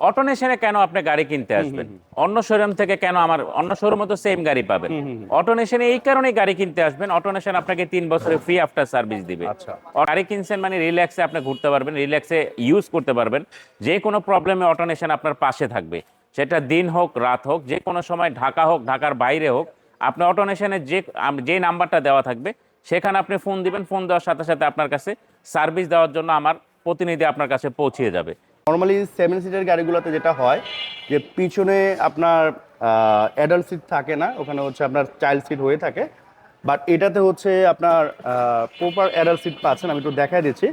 অটোনেশনে কেন আপনি গাড়ি কিনতে আসবেন? অন্য শোরুম থেকে কেন আমার অন্য শোরুমে তো সেম গাড়ি পাবেন। অটোনেশনে এই কারণে গাড়ি কিনতে আসবেন। অটোনেশন আপনাকে তিন বছরে ফ্রি আফটার সার্ভিস দিবে। আচ্ছা। গাড়ি কিনছেন মানে রিল্যাক্সে আপনি ঘুরতে পারবেন রিল্যাক্সে ইউজ করতে পারবেন। যে কোনো প্রবলেমে অটোনেশন আপনার পাশে থাকবে। সেটা দিন হোক রাত হোক যে কোনো সময় ঢাকা হোক ঢাকার বাইরে হোক আপনি অটোনেশনের যে যে নাম্বারটা দেওয়া থাকবে সেখানে আপনি ফোন দিবেন। ফোন দেওয়ার সাথে সাথে আপনার কাছে সার্ভিস দেওয়ার জন্য আমার প্রতিনিধি আপনার কাছে পৌঁছিয়ে যাবে। নর্মালি সেভেন সিটের গাড়িগুলোতে যেটা হয় যে পিছনে আপনার অ্যাডাল্ট সিট থাকে না, ওখানে হচ্ছে আপনার চাইল্ড সিট হয়ে থাকে। বাট এটাতে হচ্ছে আপনার প্রপার অ্যাডাল্ট সিট পাচ্ছেন, আমি একটু দেখাই দিচ্ছি।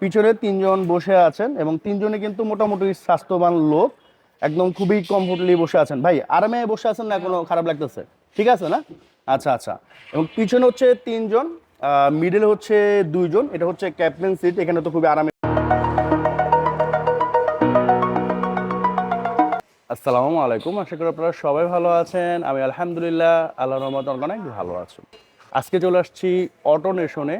পিছনে তিনজন বসে আছেন এবং তিনজনে কিন্তু মোটামুটি স্বাস্থ্যবান লোক, একদম খুবই কমফোর্টলি বসে আছেন। ভাই, আরামে বসে আছেন না কোনো খারাপ লাগতেছে। ঠিক আছে না? আচ্ছা আচ্ছা। এবং পিছনে হচ্ছে তিনজন মিডল হচ্ছে দুইজন, এটা হচ্ছে ক্যাপ্টেন সিট এখানে তো খুবই আরামে আসসালামু আলাইকুম। আশা করি আপনারা সবাই ভালো আছেন। আমি আলহামদুলিল্লাহ আল্লাহ রহমত অনেক ভালো আছি। আজকে চলে আসছি অটো নেশনে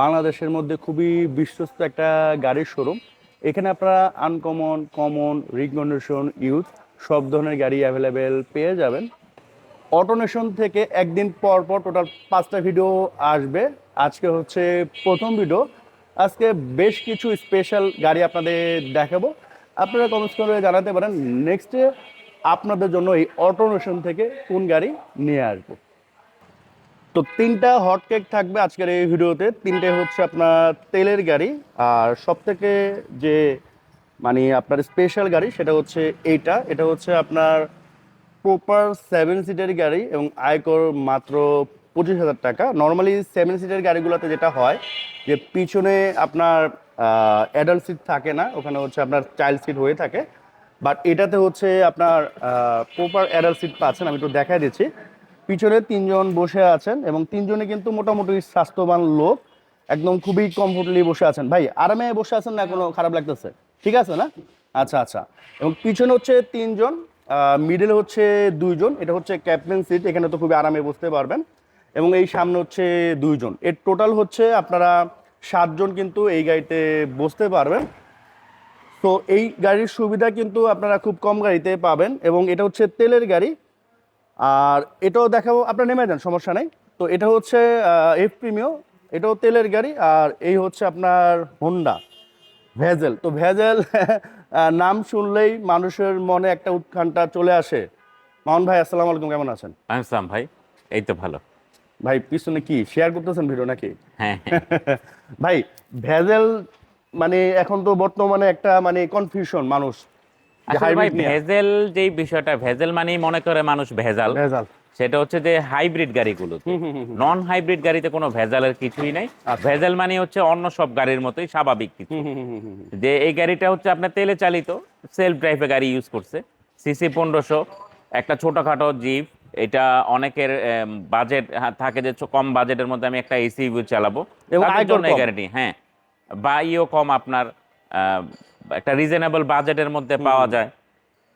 বাংলাদেশের মধ্যে খুবই বিশ্বস্ত একটা গাড়ির শোরুম এখানে আপনারা আনকমন কমন রিকন্ডিশন ইউথ সব ধরনের গাড়ি অ্যাভেলেবেল পেয়ে যাবেন। অটোনেশন থেকে একদিন পর পর টোটাল পাঁচটা ভিডিও আসবে। আজকে হচ্ছে প্রথম ভিডিও আজকে বেশ কিছু স্পেশাল গাড়ি আপনাদের দেখাবো। আপনারা কমেন্টস করে জানাতে পারেন। নেক্সটে আপনাদের জন্য এই অটোনেশন থেকে কোন গাড়ি নিয়ে আসব। তো তিনটা হট কেক থাকবে আজকের এই ভিডিওতে। তিনটে হচ্ছে আপনার তেলের গাড়ি। আর সব থেকে যে মানে আপনার স্পেশাল গাড়ি সেটা হচ্ছে এইটা। এটা হচ্ছে আপনার প্রপার সেভেন সিটের গাড়ি এবং আয়কর মাত্র পঁচিশ হাজার টাকা। নর্মালি সেভেন সিটের গাড়িগুলোতে যেটা হয় যে পিছনে আপনার অ্যাডাল্ট সিট থাকে না, ওখানে হচ্ছে আপনার চাইল্ড সিট হয়ে থাকে। বাট এটাতে হচ্ছে আপনার প্রপার অ্যাডাল্ট সিট পাচ্ছেন, আমি একটু দেখাই দিচ্ছি। পিছনে তিনজন বসে আছেন এবং তিনজনে কিন্তু মোটামুটি স্বাস্থ্যবান লোক, একদম খুবই কমফোর্টলি বসে আছেন। ভাই, আরামে বসে আছেন না কোনো খারাপ লাগতেছে। ঠিক আছে না? আচ্ছা আচ্ছা। এবং পিছনে হচ্ছে তিনজন মিডল হচ্ছে দুইজন, এটা হচ্ছে ক্যাপ্টেন সিট এখানে তো খুবই আরামে বসতে পারবেন। এবং এই সামনে হচ্ছে দুইজন। এর টোটাল হচ্ছে আপনারা সাতজন কিন্তু এই গাড়িতে বসতে পারবেন। তো এই গাড়ির সুবিধা কিন্তু আপনারা খুব কম গাড়িতে পাবেন এবং এটা হচ্ছে তেলের গাড়ি। আর এটাও দেখাবো, আপনারা নেমে যান, সমস্যা নেই। তো এটা হচ্ছে এফ প্রিমিও এটাও তেলের গাড়ি আর এই হচ্ছে আপনার হোন্ডা ভেজেল, তো ভেজেল নাম শুনলেই মানুষের মনে একটা উৎকণ্ঠা চলে আসে। মামুন ভাই, আসসালামু আলাইকুম, কেমন আছেন? আমি সাম ভাই, এই তো ভালো। ভাই পিছনে কি? শেয়ার করতেছেন ভিডিও নাকি? হ্যাঁ হ্যাঁ। ভাই ভেজেল মানে এখন তো বর্তমানে একটা মানে কনফিউশন মানুষ। যে ভাই ভেজেল যেই বিষয়টা ভেজেল মানেই মনে করে মানুষ ভেজাল। ভেজাল। সেটা হচ্ছে যে হাইব্রিড গাড়িগুলো নন হাইব্রিড গাড়িতে কোনো ভেজালের কিছুই নাই। আচ্ছা। ভেজাল মানে হচ্ছে অন্য সব গাড়ির মতোই স্বাভাবিক কিছু। যে এই গাড়িটা হচ্ছে আপনার তেলে চালিত সেলফ ড্রাইভে গাড়ি ইউজ করছে। সিসি পনেরোশো একটা ছোটখাটো জিপ এটা অনেকের বাজেট থাকে যে কম বাজেটের মধ্যে আমি একটা এসি চালাবো। এই হ্যাঁ বা ইও কম। আপনার একটা রিজনেবল বাজেটের মধ্যে পাওয়া যায়।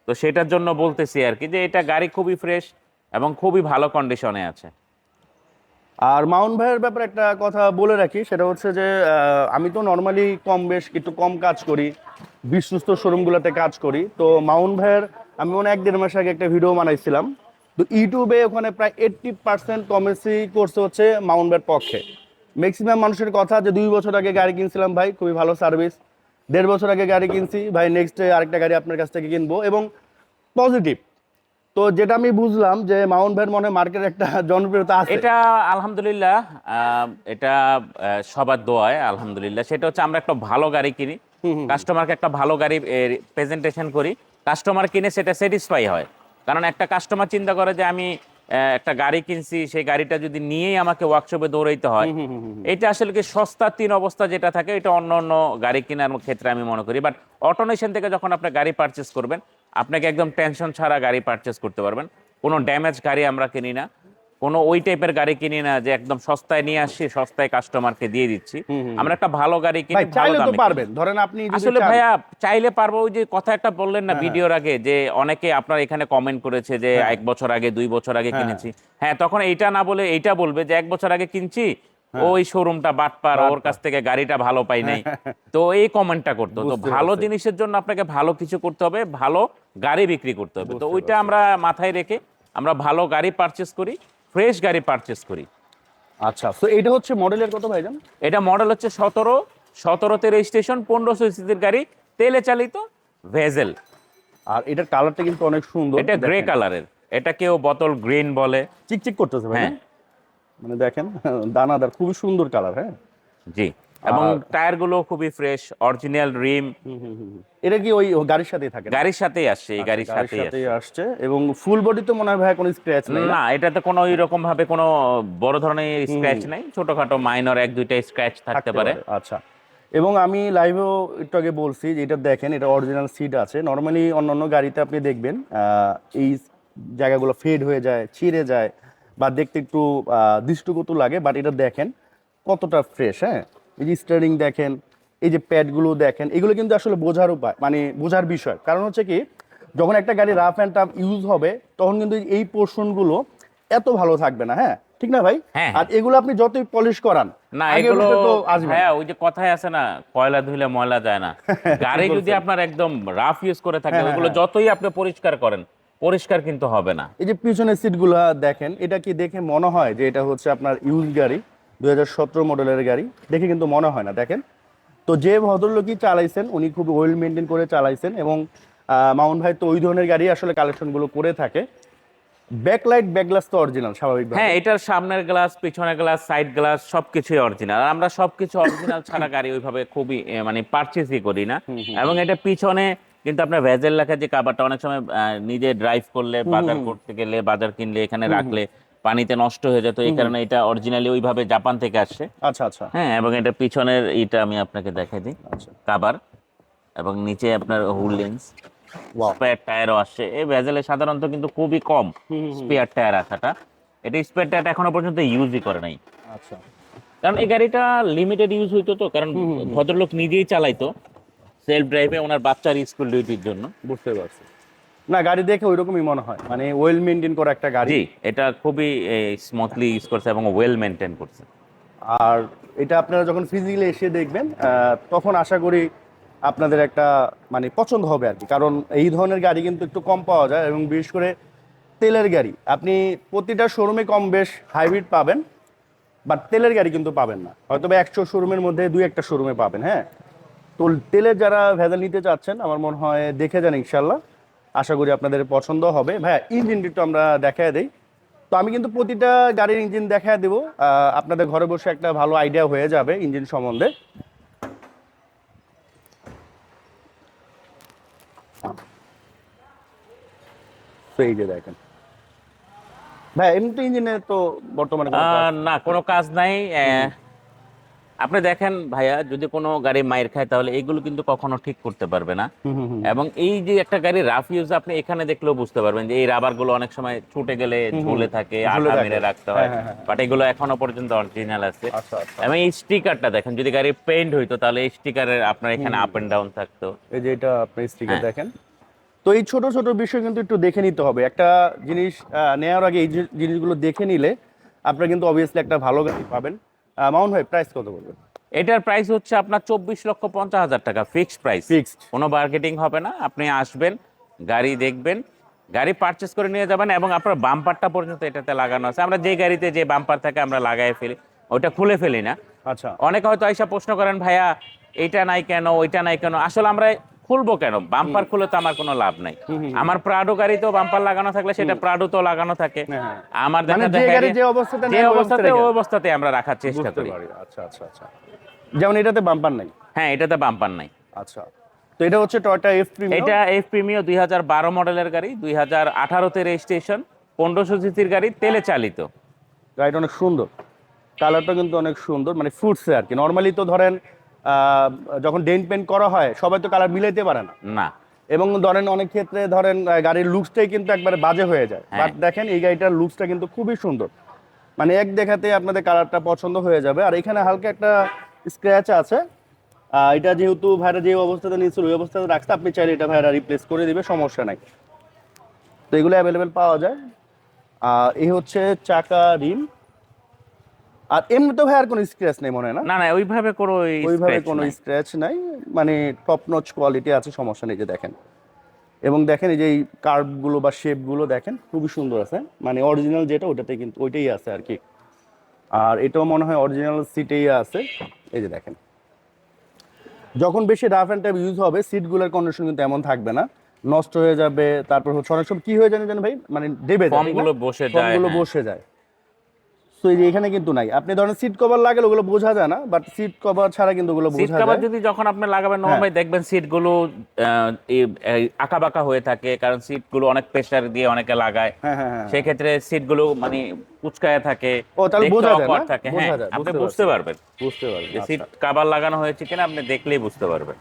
তো সেটার জন্য বলতেছি আর কি যে এটা গাড়ি খুবই ফ্রেশ এবং খুবই ভালো কন্ডিশনে আছে। আর মাউন্ট ভাইয়ের ব্যাপারে একটা কথা বলে রাখি সেটা হচ্ছে যে আমি তো নর্মালি কম বেশ একটু কম কাজ করি বিশ্বস্ত শোরুমগুলোতে কাজ করি। তো মাউন্ট ভাইয়ের আমি মনে এক দেড় মাস আগে একটা ভিডিও বানাইছিলাম। তো ইউটিউবে ওখানে প্রায় এইট্টি পার্সেন্ট কমেন্সি করছে হচ্ছে মাউন্ট পক্ষে। ম্যাক্সিমাম মানুষের কথা যে দুই বছর আগে গাড়ি কিনছিলাম ভাই খুবই ভালো সার্ভিস দেড় বছর আগে গাড়ি কিনছি ভাই নেক্সট আরেকটা গাড়ি আপনার কাছ থেকে কিনবো এবং পজিটিভ তো যেটা আমি বুঝলাম যে মাউন্ট ভাইয়ের মনে মার্কেট একটা জনপ্রিয়তা আছে। এটা আলহামদুলিল্লাহ আহ, এটা সবার দোয়ায় আলহামদুলিল্লাহ। সেটা হচ্ছে আমরা একটা ভালো গাড়ি কিনি। কাস্টমারকে একটা ভালো গাড়ি প্রেজেন্টেশন করি। কাস্টমার কিনে সেটা স্যাটিসফাই হয়। কারণ একটা কাস্টমার চিন্তা করে যে আমি একটা গাড়ি কিনছি সেই গাড়িটা যদি নিয়েই আমাকে ওয়ার্কশপে দৌড়াইতে হয় এটা আসলে কি সস্তার তিন অবস্থা যেটা থাকে এটা অন্য অন্য গাড়ি কেনার ক্ষেত্রে আমি মনে করি। বাট অটোনেশন থেকে যখন আপনি গাড়ি পারচেস করবেন আপনাকে একদম টেনশন ছাড়া গাড়ি পারচেস করতে পারবেন। কোনো ড্যামেজ গাড়ি আমরা কিনি না। কোনো ওই টাইপের গাড়ি কিনি না যে একদম সস্তায় নিয়ে আসছি সস্তায় কাস্টমারকে দিয়ে দিচ্ছি। আমরা একটা ভালো গাড়ি কিনি চাইলে তো পারবেন। ধরেন আপনি আসলে ভাইয়া চাইলে পারব ওই যে কথা একটা বললেন হ্যাঁ, না ভিডিওর আগে যে অনেকে আপনার এখানে কমেন্ট করেছে যে এক বছর আগে দুই বছর আগে কিনেছি। হ্যাঁ তখন এইটা না বলে এইটা বলবে যে এক বছর আগে কিনছি ওই শোরুমটা বাটপার ওর কাছ থেকে গাড়িটা ভালো পাই নাই। তো এই কমেন্টটা করতো তো ভালো জিনিসের জন্য আপনাকে ভালো কিছু করতে হবে ভালো গাড়ি বিক্রি করতে হবে। তো ওইটা আমরা মাথায় রেখে আমরা ভালো গাড়ি পারচেস করি। ফ্রেশ গাড়ি পারচেস করি। আচ্ছা তো এটা হচ্ছে মডেলের কত ভাইজান? এটা মডেল হচ্ছে সতেরো সতেরোতে রেজিস্ট্রেশন পনেরোশো সিসির গাড়ি তেলে চালিত ভেজেল। আর এটার কালারটা কিন্তু অনেক সুন্দর এটা গ্রে কালারের এটা কেউ বোতল গ্রিন বলে। চিকচিক করতেছে ভাই হ্যাঁ। মানে দেখেন দানাদার খুবই সুন্দর কালার হ্যাঁ। জি। এবং টায়ারগুলো খুবই ফ্রেশ অরিজিনাল রিম। এটা কি ওই গাড়ির সাথেই থাকে গাড়ির সাথেই আসছে এই গাড়ির আচ্ছা, সাথেই আসছে। এবং ফুল বডি তো মনে হয় ভাই কোনো স্ক্র্যাচ নেই না? এটাতে কোনো ওই রকম ভাবে কোনো বড় ধরনের স্ক্র্যাচ নাই। ছোটখাটো মাইনর এক দুইটা স্ক্র্যাচ থাকতে পারে। আচ্ছা। এবং আমি লাইভেও একটু আগে বলছি যে এটা দেখেন এটা অরিজিনাল সিট আছে। নর্মালি অন্যান্য গাড়িতে আপনি দেখবেন আহ, এই জায়গাগুলো ফেড হয়ে যায় ছিঁড়ে যায় বা দেখতে একটু দৃষ্টিকটু লাগে বাট এটা দেখেন কতটা ফ্রেশ হ্যাঁ? এই যে স্টারিং দেখেন এই যে প্যাডগুলো দেখেন এগুলো কিন্তু আসলে বোঝার উপায় মানে বোঝার বিষয়। কারণ হচ্ছে কি যখন একটা গাড়ি রাফ অ্যান্ড টাফ ইউজ হবে তখন কিন্তু এই পোর্শনগুলো এত ভালো থাকবে না হ্যাঁ? ঠিক না ভাই? হ্যাঁ। আর এগুলো আপনি যতই পলিশ করান না এগুলো তো আসবে। হ্যাঁ ওই যে কথায় আছে না কয়লা ধুইলে ময়লা যায় না। গাড়ি যদি আপনার একদম রাফ ইউজ করে থাকে হ্যাঁ, ওগুলো যতই আপনি পরিষ্কার করেন পরিষ্কার কিন্তু হবে না। এই যে পিছনের সিটগুলো দেখেন এটা কি দেখে মনে হয় যে এটা হচ্ছে আপনার ইউজ গাড়ি? দুই মডেলের গাড়ি। দেখে কিন্তু মনে হয় না দেখেন। তো যে ভদ্রলোকই চালাইছেন উনি খুব ওয়েল মেনটেন করে চালাইছেন এবং মামুন ভাই তো ওই ধরনের গাড়ি আসলে কালেকশনগুলো করে থাকে। ব্যাকলাইট ব্যাকগ্লাস তো অরিজিনাল স্বাভাবিক হ্যাঁ এটার সামনের গ্লাস পিছনের গ্লাস সাইড গ্লাস সবকিছুই অরিজিনাল আমরা সবকিছু অরিজিনাল ছাড়া গাড়ি ওইভাবে খুবই মানে পারচেসই করি না। এবং এটা পিছনে কিন্তু আপনার ভেজেল লেখা যে কাবারটা অনেক সময় নিজে ড্রাইভ করলে বাজার করতে গেলে বাজার কিনলে এখানে রাখলে পানিতে নষ্ট হয়ে যেত এই কারণে এটা অরিজিনালি ওইভাবে জাপান থেকে আসছে। আচ্ছা আচ্ছা। হ্যাঁ এবং এটা পিছনের এইটা আমি আপনাকে দেখাই দিই। আচ্ছা। কাবার এবং নিচে আপনার Wow. স্পেয়ার টায়ারও আসছে। এই ভেজেলে সাধারণত কিন্তু খুবই কম স্পেয়ার টায়ার আসাটা এটা স্পেয়ার টায়ার এখনও পর্যন্ত ইউজই করে নাই। আচ্ছা। কারণ এই গাড়িটা লিমিটেড ইউজ হইতো তো কারণ ভদ্রলোক নিজেই চালাইতো সেলফ ড্রাইভে ওনার বাচ্চার স্কুল ডিউটির জন্য। বুঝতে পারছি। না গাড়ি দেখে ওইরকমই মনে হয়। মানে ওয়েল মেনটেন করা একটা গাড়ি। জি এটা খুবই স্মুথলি ইউজ করছে এবং ওয়েল মেনটেন করছে। আর এটা আপনারা যখন ফিজিক্যালি এসে দেখবেন তখন আশা করি আপনাদের একটা মানে পছন্দ হবে আর কি। কারণ এই ধরনের গাড়ি কিন্তু একটু কম পাওয়া যায় এবং বিশেষ করে তেলের গাড়ি। আপনি প্রতিটা শোরুমে কম বেশ হাইব্রিড পাবেন বাট তেলের গাড়ি কিন্তু পাবেন না। হয়তো বা একশো শোরুমের মধ্যে দুই একটা শোরুমে পাবেন হ্যাঁ? তো তেলের যারা ভেজাল নিতে চাচ্ছেন আমার মনে হয় দেখে যান ইনশাল্লাহ আশা করি আপনাদের পছন্দ হবে। ভাইয়া ইঞ্জিনটি একটু আমরা দেখায় দিই। তো আমি কিন্তু প্রতিটা গাড়ির ইঞ্জিন দেখায় দেবো। আপনাদের ঘরে বসে একটা ভালো আইডিয়া হয়ে যাবে ইঞ্জিন সম্বন্ধে। এই যে দেখেন। ভাই এমনি ইঞ্জিনে তো বর্তমানে না কোনো কাজ নাই। আপনি দেখেন ভাইয়া যদি কোনো গাড়ি মায়ের খায় তাহলে এগুলো কিন্তু কখনো ঠিক করতে পারবে না। এবং এই যে একটা গাড়ি রাফ ইউজ আপনি এখানে দেখলেও বুঝতে পারবেন যে এই রাবারগুলো অনেক সময় ছুটে গেলে ঝুলে থাকে থাকে। মেরে রাখতে হয়। হ্যাঁ, হ্যাঁ, হ্যাঁ। বাট এগুলো এখনও পর্যন্ত অরিজিনাল আছে। আচ্ছা আচ্ছা। এবং এই স্টিকারটা দেখেন যদি গাড়ি পেইন্ট হইতো তাহলে এই স্টিকারের আপনার এখানে আপ এন্ড ডাউন থাকতো। এই যে এটা আপনি স্টিকার হ্যাঁ। দেখেন। তো এই ছোট ছোট বিষয় কিন্তু একটু দেখে নিতে হবে। একটা জিনিস নেওয়ার আগে এই জিনিসগুলো দেখে নিলে আপনারা কিন্তু অবভিয়াসলি একটা ভালো গাড়ি পাবেন। মাউন্ট ভাই প্রাইস কত বলবেন? এটার প্রাইস হচ্ছে আপনার চব্বিশ লক্ষ পঞ্চাশ হাজার টাকা ফিক্সড প্রাইস ফিক্সড কোনো মার্কেটিং হবে না আপনি আসবেন গাড়ি দেখবেন গাড়ি পারচেস করে নিয়ে যাবেন এবং আপনার বাম্পারটা পর্যন্ত এটাতে লাগানো আছে। আমরা যে গাড়িতে যে বাম্পার থাকে আমরা লাগাই ফেলি ওটা খুলে ফেলি না। আচ্ছা। অনেকে হয়তো আইসা প্রশ্ন করেন ভাইয়া এইটা নাই কেন ওইটা নাই কেন? আসলে আমরা খুলবো কেন? বাম্পার খুলে তো আমার কোনো লাভ নাই। আমার প্রাডো গাড়িতেও বাম্পার লাগানো থাকলে সেটা প্রাডো তো লাগানো থাকে। হ্যাঁ। আমার মানে দেখা যে অবস্থাতে ওই অবস্থাতে আমরা রাখার চেষ্টা করি। আচ্ছা আচ্ছা আচ্ছা। যেমন এটাতে বাম্পার নাই? হ্যাঁ এটাতে বাম্পার নাই। আচ্ছা। তো এটা হচ্ছে টয়টা এফ প্রিমিয়াম এটা এফ প্রিমিও দুই হাজার বারো মডেলের গাড়ি দুই হাজার আঠারোতে রেজিস্ট্রেশন পনেরোশো সিসির গাড়ি তেলে চালিত। গাড়িটা অনেক সুন্দর। কালারটা কিন্তু অনেক সুন্দর মানে ফুটছে আর কি। নর্মালি তো ধরেন যখন ডেন্ট পেন্ট করা হয় সবাই তো কালার মিলাইতে পারে না। না। এবং ধরেন অনেক ক্ষেত্রে ধরেন গাড়ির লুকসটাই কিন্তু একবারে বাজে হয়ে যায়। হ্যাঁ। বাট দেখেন এই গাড়িটার লুকসটা কিন্তু খুবই সুন্দর। মানে এক দেখাতে আপনাদের কালারটা পছন্দ হয়ে যাবে। আর এখানে হালকা একটা স্ক্র্যাচ আছে। এটা যেহেতু ভাইরা যে অবস্থাতে নিয়েছিল ওই অবস্থাতে রাখতে আপনি চাইলে এটা ভাইরা রিপ্লেস করে দিবে সমস্যা নাই। তো এগুলো অ্যাভেলেবেল পাওয়া যায়। আর এই হচ্ছে চাকা রিম। আর এমনিতে ভাই আর কোনো স্ক্র্যাচ নেই মনে হয় না? না না ওইভাবে কোনো ওইভাবে কোনো। স্ক্র্যাচ নাই। মানে টপ নচ কোয়ালিটি আছে সমস্যা নেই যে দেখেন। এবং দেখেন এই যে এই কার্ভগুলো বা শেপগুলো দেখেন খুবই সুন্দর আছে। মানে অরিজিনাল যেটা ওটাতে কিন্তু ওইটাই আছে আর কি। আর এটাও মনে হয় অরিজিনাল সিটেই আছে। এই যে দেখেন। যখন বেশি রাফ অ্যান্ড টাইপ ইউজ হবে সিটগুলোর কন্ডিশন কিন্তু এমন থাকবে না। নষ্ট হয়ে যাবে তারপর হচ্ছে অনেক সময় কি হয়ে জানেন জানেন ভাই? মানে দেবে যায়, ফর্মগুলো বসে যায় ফর্মগুলো হ্যাঁ। বসে যায়। তো এই যে এখানে কিন্তু নাই। আপনি ধরেন সিট কভার লাগালে ওগুলো বোঝা যায় না বাট সিট কভার ছাড়া কিন্তু ওগুলো সিট কভার যদি যখন আপনি লাগাবেন হ্যাঁ। নর্মালি দেখবেন সিটগুলো আঁকা বাঁকা হয়ে থাকে কারণ সিটগুলো অনেক প্রেসার দিয়ে অনেকে লাগায়। হ্যাঁ হ্যাঁ হ্যাঁ। সেই ক্ষেত্রে সিটগুলো মানে কুচকায় থাকে ও, তাহলে বোঝা যায় না? থাকে। হ্যাঁ আপনি বুঝতে পারবেন। বুঝতে পারবেন। সিট কাভার লাগানো হয়েছে কিনা আপনি দেখলেই বুঝতে পারবেন।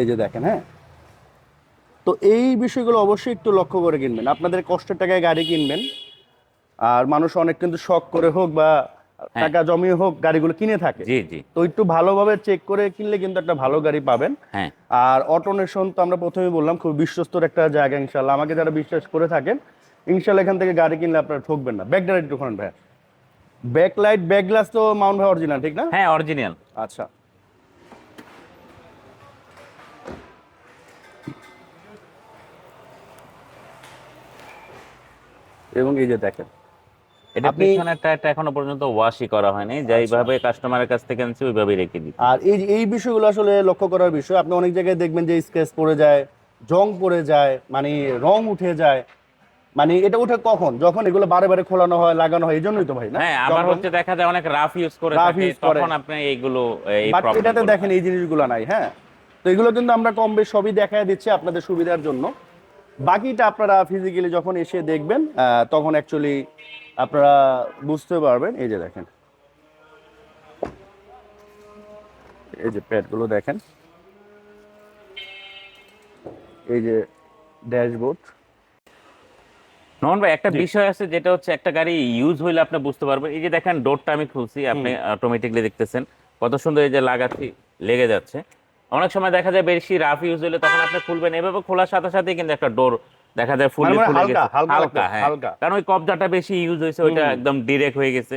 এই যে দেখেন হ্যাঁ। তো এই বিষয়গুলো অবশ্যই একটু লক্ষ্য করে কিনবেন। আপনাদের কষ্টের টাকায় গাড়ি কিনবেন। আর মানুষ অনেক কিন্তু শখ করে হোক বা টাকা জমিয়ে হোক গাড়িগুলো কিনে থাকে। জি জি। তো একটু ভালোভাবে চেক করে কিনলে কিন্তু একটা ভালো গাড়ি পাবেন। হ্যাঁ। আর অটোনেশন তো আমরা প্রথমেই বললাম খুব বিশ্বস্তর একটা জায়গা ইনশাল্লাহ আমাকে যারা বিশ্বাস করে থাকেন ইনশাল্লাহ এখান থেকে গাড়ি কিনলে আপনারা ঠকবেন না। ব্যাক লাইট দোকান ভাই ব্যাক লাইট ব্যাক গ্লাস তো মাউন্ট ভাই অরিজিনাল ঠিক না? হ্যাঁ অরিজিনাল আচ্ছা। এবং এই যে দেখেন এটা আপনি- পিছনের টায়ারটা এখনও পর্যন্ত ওয়াশই করা হয়নি। যেইভাবে কাস্টমারের কাছ থেকে আনছি ওইভাবেই রেখে দিই আর এই এই বিষয়গুলো আসলে লক্ষ্য করার বিষয়। আপনি অনেক জায়গায় দেখবেন যে স্কেচ পড়ে যায় জং পড়ে যায় মানে রং উঠে যায়। মানে এটা উঠে কখন? যখন এগুলো বারে বারে খোলানো হয় লাগানো হয় এই জন্যই তো ভাই না? হ্যাঁ আবার জং- হচ্ছে দেখা যায় অনেক রাফ ইউজ করে থাকে। তখন আপনি এইগুলো এই problem এটাতে দেখেন এই জিনিসগুলো নাই হ্যাঁ? তো এগুলো কিন্তু আমরা কম বেশ সবই দেখায় দিচ্ছি আপনাদের সুবিধার জন্য। বাকিটা আপনারা ফিজিক্যালি যখন এসে দেখবেন তখন অ্যাকচুয়ালি আপনারা বুঝতে পারবেন। এই যে দেখেন। এই যে প্যাডগুলো দেখেন। এই যে ড্যাশবোর্ড নন ভাই একটা বিষয় আছে যেটা হচ্ছে একটা গাড়ি ইউজ হইলে আপনি বুঝতে পারবেন। এই যে দেখেন ডোরটা আমি খুলছি আপনি অটোমেটিকলি দেখতেছেন। কত সুন্দর এই যে লাগাচ্ছি লেগে যাচ্ছে। অনেক সময় দেখা যায় বেশি রাফ ইউজ হলে তখন আপনি খুলবেন। এভাবে খোলার সাথে সাথে কিন্তু একটা ডোর দেখা যায় ফুলে মানে ফুলে গেছে। হালকা হালকা হ্যাঁ। কারণ ওই কবজাটা বেশি ইউজ হয়েছে ওইটা একদম ডিরেক্ট হয়ে গেছে।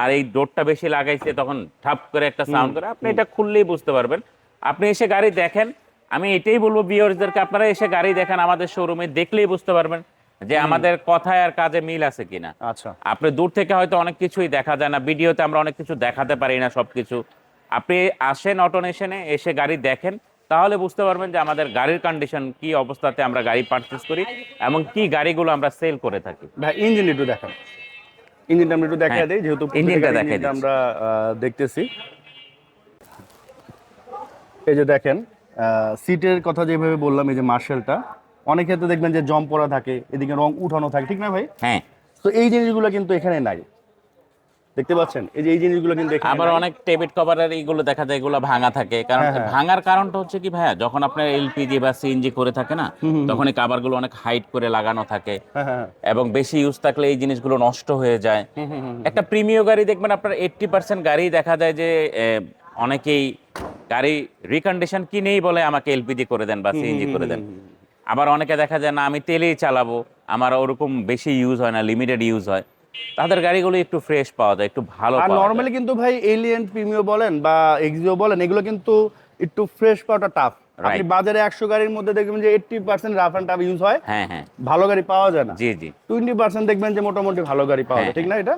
আর এই ডোরটা বেশি লাগাইছে তখন ঠাপ করে একটা সাউন্ড করে। আপনি এটা খুললেই বুঝতে পারবেন। আপনি এসে গাড়ি দেখেন আমি এটাই বলব ভিউয়ার্সদেরকে আপনারা এসে গাড়ি দেখেন আমাদের শোরুমে দেখলেই বুঝতে পারবেন যে আমাদের কথায় আর কাজে মিল আছে কিনা। আচ্ছা। আপনি দূর থেকে হয়তো অনেক কিছুই দেখা যায় না ভিডিওতে আমরা অনেক কিছু দেখাতে পারি না সবকিছু। আপনি আসেন অটোনেশনে এসে গাড়ি দেখেন তাহলে বুঝতে পারবেন যে আমাদের গাড়ির কন্ডিশন কি অবস্থাতে আমরা গাড়ি পারচেস করি এবং কি গাড়িগুলো আমরা সেল করে থাকি। ভাই ইঞ্জিন একটু দেখান। ইঞ্জিনটা আমরা একটু দেখাই হ্যাঁ, দিই যেহেতু ইঞ্জিনটা দেখাই আমরা দেখতেছি। এই যে দেখেন সিটের কথা যেভাবে বললাম এই যে মার্শালটা অনেক ক্ষেত্রে দেখবেন যে জম পড়া থাকে এদিকে রং উঠানো থাকে ঠিক না ভাই? হ্যাঁ। তো এই জিনিসগুলো কিন্তু এখানে নাই। দেখতে পাচ্ছেন? এই যে এই জিনিসগুলো কিন্তু আবার অনেক টেবিট কভারের এইগুলো দেখা যায় এগুলো ভাঙা থাকে। কারণ হ্যাঁ, হ্যাঁ। ভাঙার কারণটা হচ্ছে কি ভাইয়া যখন আপনার এলপিজি বা সিএনজি করে থাকে না তখন এই কাভারগুলো অনেক হাইট করে লাগানো থাকে। হ্যাঁ হ্যাঁ হ্যাঁ। এবং বেশি ইউজ থাকলে এই জিনিসগুলো নষ্ট হয়ে যায়। একটা প্রিমিয় গাড়ি দেখবেন আপনার এইটটি পার্সেন্ট গাড়ি দেখা যায় যে অনেকেই গাড়ি রিকন্ডিশন কিনেই বলে আমাকে এলপিজি করে দেন বা সিএনজি করে দেন। আবার অনেকে দেখা যায় না আমি তেলেই চালাবো। আমার ওরকম বেশি ইউজ হয় না লিমিটেড ইউজ হয়। তাদের গাড়িগুলো একটু ফ্রেশ পাওয়া যায় একটু ভালো আর নর্মালি কিন্তু ভাই এলিয়েন প্রিমিও বলেন বা এক্সিও বলেন এগুলো কিন্তু একটু ফ্রেশ পাওয়াটা টাফ আপনি বাজারে একশো গাড়ির মধ্যে দেখবেন যে eighty percent rough and tough use হয়। হ্যাঁ হ্যাঁ। ভালো গাড়ি পাওয়া যায় না। জি জি। টোয়েন্টি পার্সেন্ট দেখবেন যে মোটামুটি ভালো গাড়ি পাওয়া যায় হ্যাঁ, ঠিক না এটা?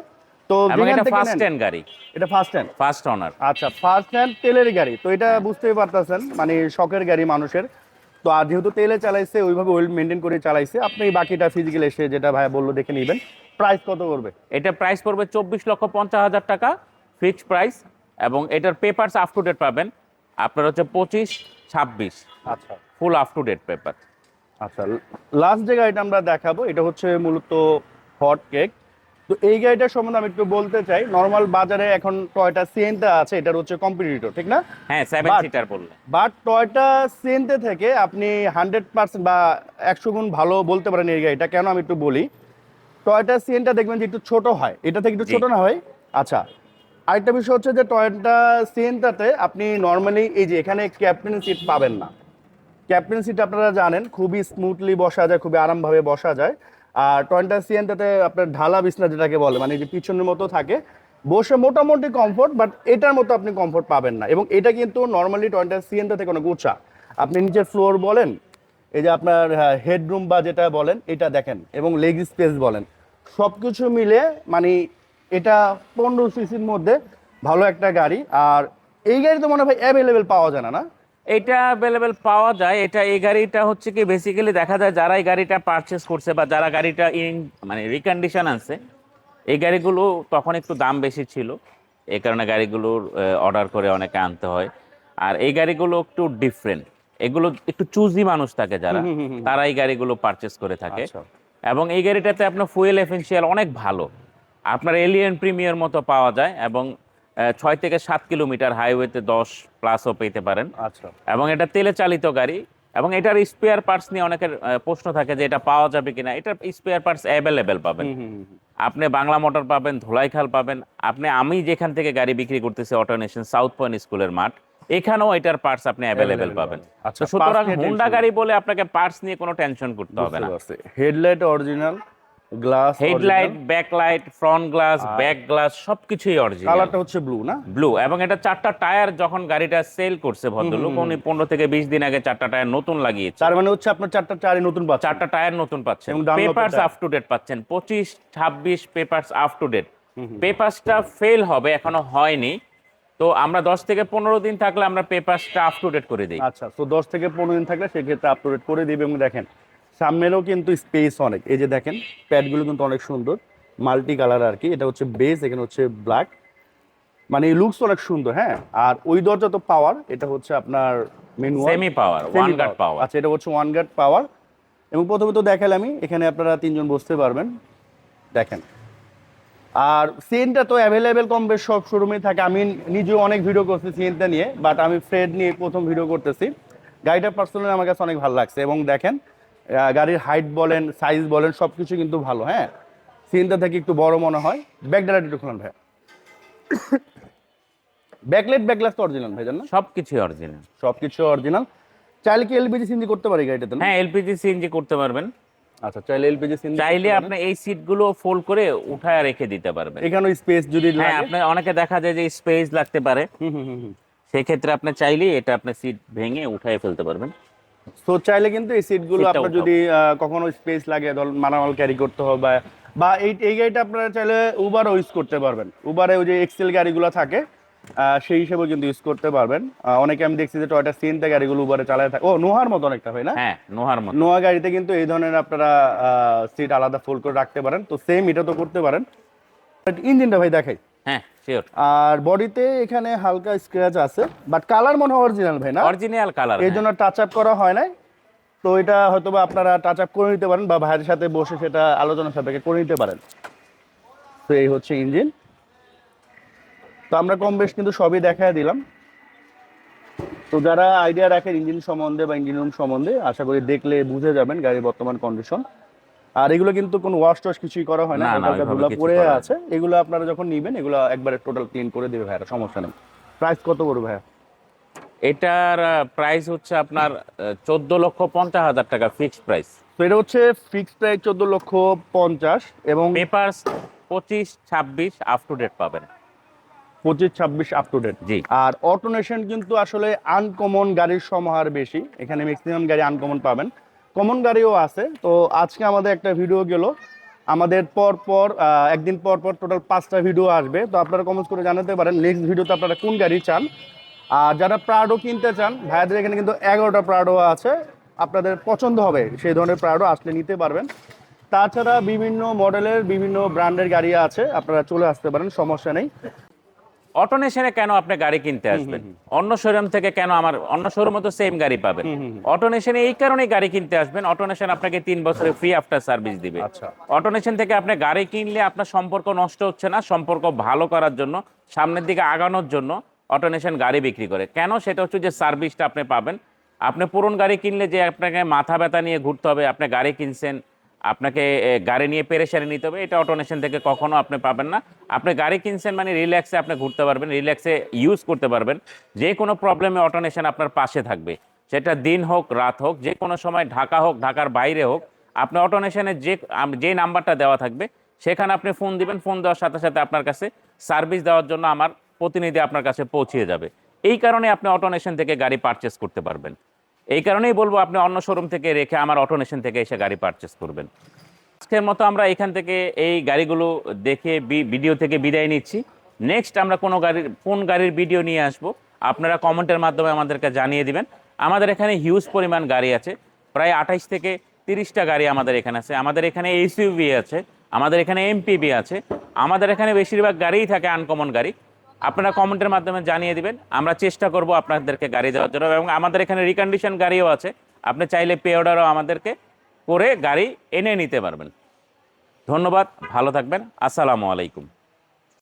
তো এটা ফার্স্ট হ্যান্ড গাড়ি। এটা ফার্স্ট হ্যান্ড ফার্স্ট ওনার আচ্ছা ফার্স্ট হ্যান্ড তেলের গাড়ি। তো এটা হ্যাঁ। বুঝতেই পারতেছেন মানে শখের গাড়ি মানুষের। তো আর যেহেতু তেলে চালাইছে ওইভাবে ওয়েল মেনটেন করে চালাইছে আপনি বাকিটা ফিজিক্যাল এসে যেটা ভাই বলল দেখে নেবেন। প্রাইস কত করবে? এটা প্রাইস পড়বে চব্বিশ লক্ষ পঞ্চাশ হাজার টাকা ফিক্সড প্রাইস এবং এটার পেপারস আপ টু ডেট পাবেন। আপনার হচ্ছে পঁচিশ ছাব্বিশ। আচ্ছা। Full up to date paper আচ্ছা লাস্ট যে গাড়িটা আমরা দেখাবো এটা হচ্ছে মূলত হট কেক তো এই গাড়িটার সম্বন্ধে আমি একটু বলতে চাই নর্মাল বাজারে এখন টয়টা সিএনটা আছে এটার হচ্ছে কম্পিটিটর ঠিক না? হ্যাঁ সেভেন সিটার বললে। বাট টয়টা সিএনতে থেকে আপনি হান্ড্রেড পার্সেন্ট বা একশো গুণ ভালো বলতে পারেন এই গাড়িটা। কেন আমি একটু বলি টয়টা সিএনটা দেখবেন যে একটু ছোট হয়। এটা থেকে একটু। ছোট না হয় আচ্ছা। আরেকটা বিষয় হচ্ছে যে টয়টা সিএনটাতে আপনি নর্মালি এই যে এখানে ক্যাপ্টেন সিট পাবেন না। ক্যাপ্টেন সিট আপনারা জানেন খুবই স্মুথলি বসা যায় খুবই আরামভাবে বসা যায়। আর টয়টা সিএনটাতে আপনার ঢালা বিছনা যেটাকে বলে মানে যে পিছনের মতো থাকে। বসে মোটামুটি কমফোর্ট বাট এটার মতো আপনি কমফোর্ট পাবেন না। এবং এটা কিন্তু নর্মালি টয়টা সিএনটা থেকে অনেক উঁচা আপনি নিচের ফ্লোর বলেন এই যে আপনার হেডরুম বা যেটা বলেন, এটা দেখেন, এবং লেগ স্পেস বলেন। সব কিছু মিলে মানে এটা পনেরো সিসির মধ্যে ভালো একটা গাড়ি। আর এই গাড়ি তো মনে হয় অ্যাভেলেবেল পাওয়া যায় না না? এটা অ্যাভেলেবেল পাওয়া যায়। এটা, এই গাড়িটা হচ্ছে কি বেসিক্যালি দেখা যায় যারা এই গাড়িটা পারচেস করছে বা যারা গাড়িটা ইন মানে রিকন্ডিশন আনছে, এই গাড়িগুলো তখন একটু দাম বেশি ছিল। এই কারণে গাড়িগুলোর অর্ডার করে অনেকে আনতে হয়। আর এই গাড়িগুলো একটু ডিফারেন্ট এগুলো একটু চুজি মানুষ থাকে যারা। তারা এই গাড়িগুলো পারচেস করে থাকে। আচ্ছা। এবং এই গাড়িটাতে আপনার ফুয়েল এফেন্সিয়াল অনেক ভালো। আপনার এলিয়ান প্রিমিয়ার মতো পাওয়া যায় এবং ছয় থেকে সাত কিলোমিটার হাইওয়েতে দশ প্লাসও পেতে পারেন। আচ্ছা। এবং এটা তেলে চালিত গাড়ি। এবং এটার স্পেয়ার পার্টস নিয়ে অনেকের প্রশ্ন থাকে যে এটা পাওয়া যাবে কিনা। এটার স্পেয়ার পার্টস অ্যাভেলেবেল পাবেন। আপনি বাংলা মোটর পাবেন ধোলাইখাল পাবেন। আপনি আমি যেখান থেকে গাড়ি বিক্রি করতেছি অটো নেশন সাউথ পয়েন্ট স্কুলের মাঠ। এখানেও এটার পার্টস আপনি অ্যাভেলেবেল পাবেন। আচ্ছা, সুতরাং হুন্ডা গাড়ি বলে আপনাকে পার্টস নিয়ে কোনো টেনশন করতে হবে না। Headlight original glass headlight backlight front glass back glass সবকিছুই অরিজিনাল কালারটা হচ্ছে ব্লু না? ব্লু এবং এটা চারটা টায়ার যখন গাড়িটা সেল করছে ভদ্রলোক উনি পনেরো থেকে বিশ দিন আগে চারটা টায়ার নতুন লাগিয়েছে। তার মানে হচ্ছে আপনার চারটা চারি নতুন পাচ্ছেন। চারটা টায়ার নতুন পাচ্ছেন। পেপারস আপ টু ডেট পাচ্ছেন। পঁচিশ ছাব্বিশ পেপারস আপ টু ডেট পেপারসটা ফেল হবে এখনও হয়নি। তো আমরা দশ থেকে পনেরো দিন থাকলে আমরা পেপারসটা আপ টু ডেট করে দিই। আচ্ছা তো দশ থেকে পনেরো দিন থাকলে সেক্ষেত্রে আপ টু ডেট করে দিবে এবং দেখেন সামনেরও কিন্তু স্পেস অনেক। এই যে দেখেন প্যাডগুলো কিন্তু অনেক সুন্দর মাল্টি কালার আর কি। এটা হচ্ছে বেস এখানে হচ্ছে ব্ল্যাক মানে লুকস অনেক সুন্দর হ্যাঁ? আর ওই দরজা তো পাওয়ার এটা হচ্ছে আপনার menu semi power one guard power আচ্ছা এটা হচ্ছে ওয়ান গার্ড পাওয়ার এবং প্রথমে তো দেখালামই এখানে আপনারা তিনজন বসতে পারবেন। দেখেন আর সিএনটা তো অ্যাভেলেবেল কম বেশ সব শোরুমেই থাকে। আমি নিজেও অনেক ভিডিও করছি সিএনটা নিয়ে বাট আমি ফ্রেড নিয়ে প্রথম ভিডিও করতেছি। গাড়িটা পার্সোনালি আমার কাছে অনেক ভালো লাগছে এবং দেখেন গাড়ির হাইট বলেন সাইজ বলেন সব কিছু কিন্তু ভালো হ্যাঁ? সিএনটা থেকে একটু বড় মনে হয়। ব্যাক ডালাটি একটু খুলুন ভাই ব্যাকলেট ব্যাকলাস তো অরিজিনাল ভাই জান সব সবকিছুই অরিজিনাল সব কিছু অরিজিনাল চাইলে কি এলপিজি সিএনজি করতে পারি গাড়িটাতে হ্যাঁ এলপিজি সিএনজি করতে পারবেন। আচ্ছা চাইলে এলপিজি সিএনজি চাইলে আপনি এই সিটগুলো ফোল্ড করে উঠায় রেখে দিতে পারবেন। এখানেও স্পেস যদি হ্যাঁ লাগে। আপনি অনেকে দেখা যায় যে স্পেস লাগতে পারে। সেক্ষেত্রে আপনি চাইলেই এটা আপনি সিট ভেঙে উঠায় ফেলতে পারবেন। তো চাইলে কিন্তু এই সিটগুলো আপনার যদি কখনো স্পেস লাগে ধরুন মালামাল ক্যারি করতে হবে বা- এই এই গাড়িটা আপনারা চাইলে উবারও ইউজ করতে পারবেন। উবারে ওই যে এক্সেল গাড়িগুলো থাকে সেই হিসেবে কিন্তু ইউজ করতে পারবেন। অনেকে আমি দেখছি যে টয়টা সিএনতে গাড়িগুলো উবারে চালায় থাকে। ও নোহার মতো অনেকটা হয় না? হ্যাঁ নোহার মতো নোয়া গাড়িতে কিন্তু এই ধরনের আপনারা সিট আলাদা ফোল্ড করে রাখতে পারেন। তো সেম এটা তো করতে পারেন। ইঞ্জিনটা ভাই দেখাই। হ্যাঁ শিওর আর বডিতে এখানে হালকা স্ক্র্যাচ আছে। বাট কালার মনে হয় অরিজিনাল ভাই না? অরিজিনাল কালার এই জন্য টাচ আপ করা হয় নাই। তো এটা হয়তো বা আপনারা টাচ আপ করে নিতে পারেন বা ভাইয়ের সাথে বসে সেটা আলোচনা সাপেক্ষে করে নিতে পারেন। তো এই হচ্ছে ইঞ্জিন। তো আমরা কম বেশ কিন্তু সবই দেখায় দিলাম। তো যারা আইডিয়া রাখেন ইঞ্জিন সম্বন্ধে বা ইঞ্জিন রুম সম্বন্ধে আশা করি দেখলে বুঝে যাবেন গাড়ির বর্তমান কন্ডিশন আর এগুলো কিন্তু কোনো ওয়াশ টশ কিছুই করা হয় না হালকা ধুলা পড়ে। আছে। এগুলো আপনারা যখন নিবেন এগুলো একবারে টোটাল ক্লিন করে দেবে ভাইয়া সমস্যা নেই। প্রাইস কত করবে ভাইয়া? এটার প্রাইস হচ্ছে আপনার চোদ্দ লক্ষ পঞ্চাশ হাজার টাকা ফিক্সড প্রাইস তো এটা হচ্ছে ফিক্সড প্রাইস চোদ্দ লক্ষ পঞ্চাশ এবং পেপারস পঁচিশ ছাব্বিশ আপ টু ডেট পাবেন। পঁচিশ ছাব্বিশ আপ টু ডেট জি। আর অটোনেশন কিন্তু আসলে আনকমন গাড়ির সমাহার বেশি। এখানে ম্যাক্সিমাম গাড়ি আনকমন পাবেন। কমন গাড়িও আছে। তো আজকে আমাদের একটা ভিডিও গেল। আমাদের পর পর একদিন পর পর টোটাল পাঁচটা ভিডিও আসবে। তো আপনারা কমেন্টস করে জানাতে পারেন নেক্সট ভিডিওতে আপনারা কোন গাড়ি চান। আর যারা প্রাডো কিনতে চান ভাইয়াদের এখানে কিন্তু এগারোটা প্রাডো আছে। আপনাদের পছন্দ হবে সেই ধরনের প্রাডো আসলে নিতে পারবেন। তাছাড়া বিভিন্ন মডেলের বিভিন্ন ব্র্যান্ডের গাড়ি আছে। আপনারা চলে আসতে পারেন সমস্যা নেই। অটোনেশনে কেন আপনি গাড়ি কিনতে আসবেন? অন্য শোরুম থেকে কেন আমার অন্য শোরুমে তো সেম গাড়ি পাবেন? অটোনেশনে এই কারণেই গাড়ি কিনতে আসবেন। অটোনেশন আপনাকে তিন বছরের ফ্রি আফটার সার্ভিস দিবে। আচ্ছা। অটোনেশন থেকে আপনি গাড়ি কিনলে আপনার সম্পর্ক নষ্ট হচ্ছে না সম্পর্ক ভালো করার জন্য সামনের দিকে আগানোর জন্য অটোনেশন গাড়ি বিক্রি করে। কেন? সেটা হচ্ছে যে সার্ভিসটা আপনি পাবেন। আপনি পুরন গাড়ি কিনলে যে আপনাকে মাথা ব্যথা নিয়ে ঘুরতে হবে আপনি গাড়ি কিনছেন আপনাকে গাড়ি নিয়ে পেরেশানি নিতে হবে। এটা অটোনেশন থেকে কখনো আপনি পাবেন না। আপনি গাড়ি কিনছেন মানে রিল্যাক্সে আপনি ঘুরতে পারবেন রিল্যাক্সে ইউজ করতে পারবেন। যে কোনো প্রবলেমে অটোনেশন আপনার পাশে থাকবে। সেটা দিন হোক, রাত হোক যে কোনো সময়, ঢাকা হোক, ঢাকার বাইরে হোক, আপনি অটোনেশনের যে যে নাম্বারটা দেওয়া থাকবে, সেখানে আপনি ফোন দিবেন। ফোন দেওয়ার সাথে সাথে আপনার কাছে সার্ভিস দেওয়ার জন্য আমার প্রতিনিধি আপনার কাছে পৌঁছিয়ে যাবে। এই কারণে আপনি অটোনেশন থেকে গাড়ি পারচেস করতে পারবেন। এই কারণেই বলব আপনি অন্য শোরুম থেকে রেখে আমার অটোনেশন থেকে এসে গাড়ি পারচেস করবেন। আজকের মতো আমরা এখান থেকে এই গাড়িগুলো দেখে ভিডিও থেকে বিদায় নিচ্ছি। নেক্সট আমরা কোনো গাড়ির, কোন গাড়ির ভিডিও নিয়ে আসব, আপনারা কমেন্টের মাধ্যমে আমাদেরকে জানিয়ে দিবেন। আমাদের এখানে হিউজ পরিমাণ গাড়ি আছে, প্রায় আঠাইশ থেকে তিরিশটা গাড়ি আমাদের এখানে আছে। আমাদের এখানে এসইউভি আছে, আমাদের এখানে এমপিবি আছে, আমাদের এখানে বেশিরভাগ গাড়িই থাকে আনকমন গাড়ি। আপনারা কমেন্টের মাধ্যমে জানিয়ে দিবেন। আমরা চেষ্টা করব আপনাদেরকে গাড়ি দেওয়ার জন্য এবং আমাদের এখানে রিকন্ডিশন গাড়িও আছে। আপনি চাইলে পে অর্ডারও আমাদেরকে করে গাড়ি এনে নিতে পারবেন। ধন্যবাদ, ভালো থাকবেন। আসসালামু আলাইকুম।